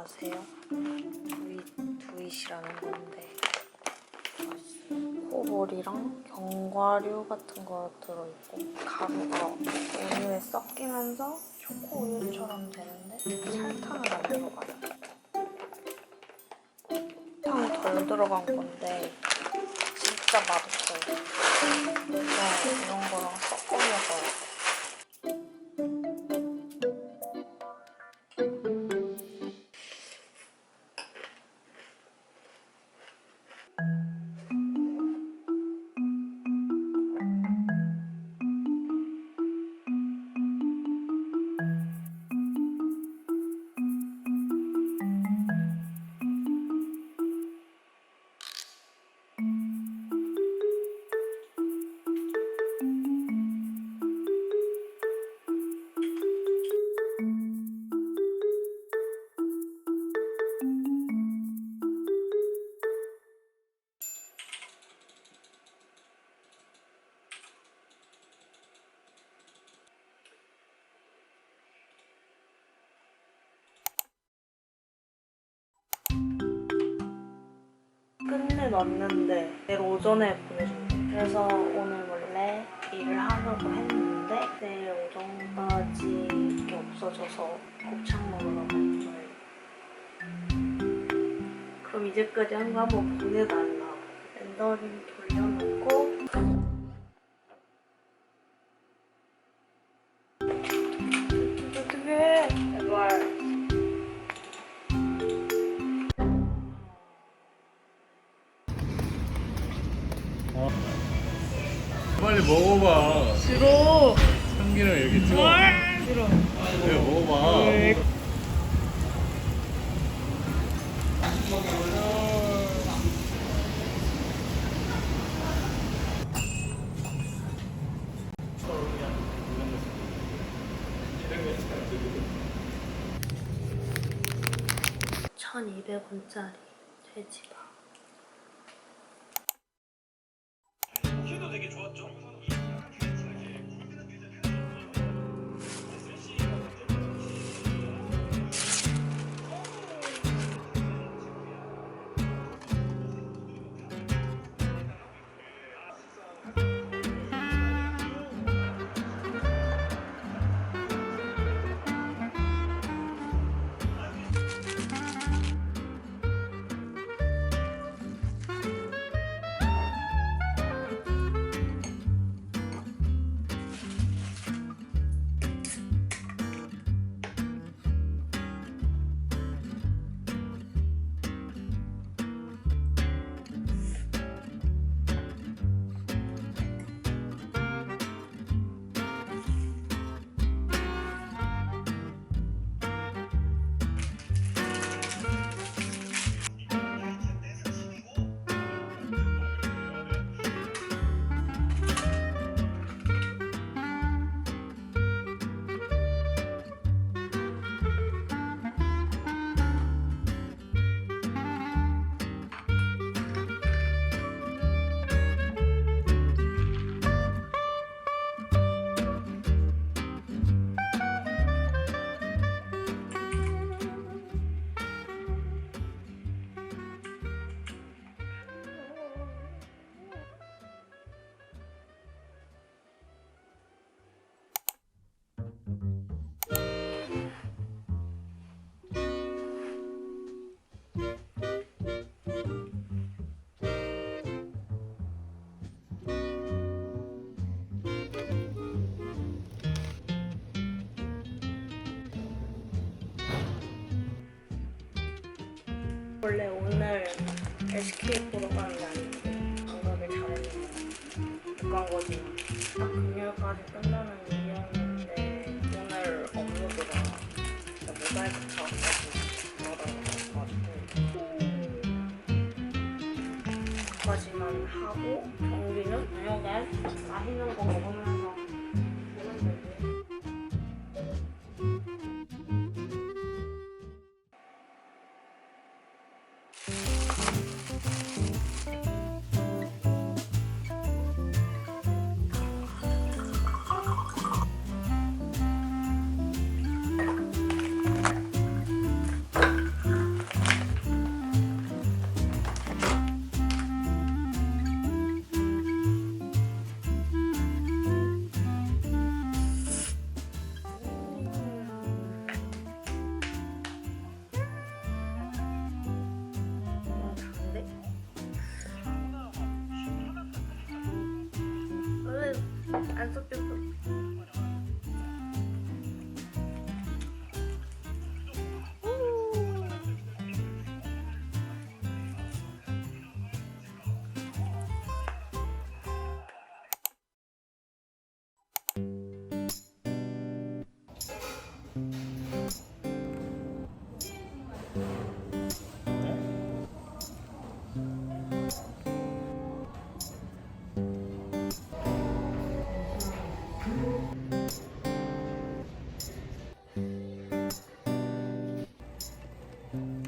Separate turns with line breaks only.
아세요? 두잇, 두잇이라는 건데. 코볼이랑 견과류 같은 거 들어있고 가루가 우유에 섞이면서 초코 우유처럼 되는데 설탕을 안 들어가요. 설탕 덜 들어간 건데 진짜 맛없어요. 끝내놨는데 내일 오전에 보내준대. 그래서 오늘 원래 일을 하려고 했는데 내일 오전까지 이게 없어져서 곱창 먹으러 갈 거예요. 그럼 이제까지 한 거 한번 보내달라고. 렌더링
빨리 먹어봐.
싫어.
참기름 이렇게 찍어.
싫어.
왜 먹어봐.
천이백 원짜리 돼지밥. 좋았죠? 원래 오늘 SK 보러 가는 게 아니고 안 가길 잘했는데 못 간 거지. 딱 금요일까지 끝나는 일이었는 하고 경기는 저녁에 맛있는 거 먹으면서 보면 Mm-hmm.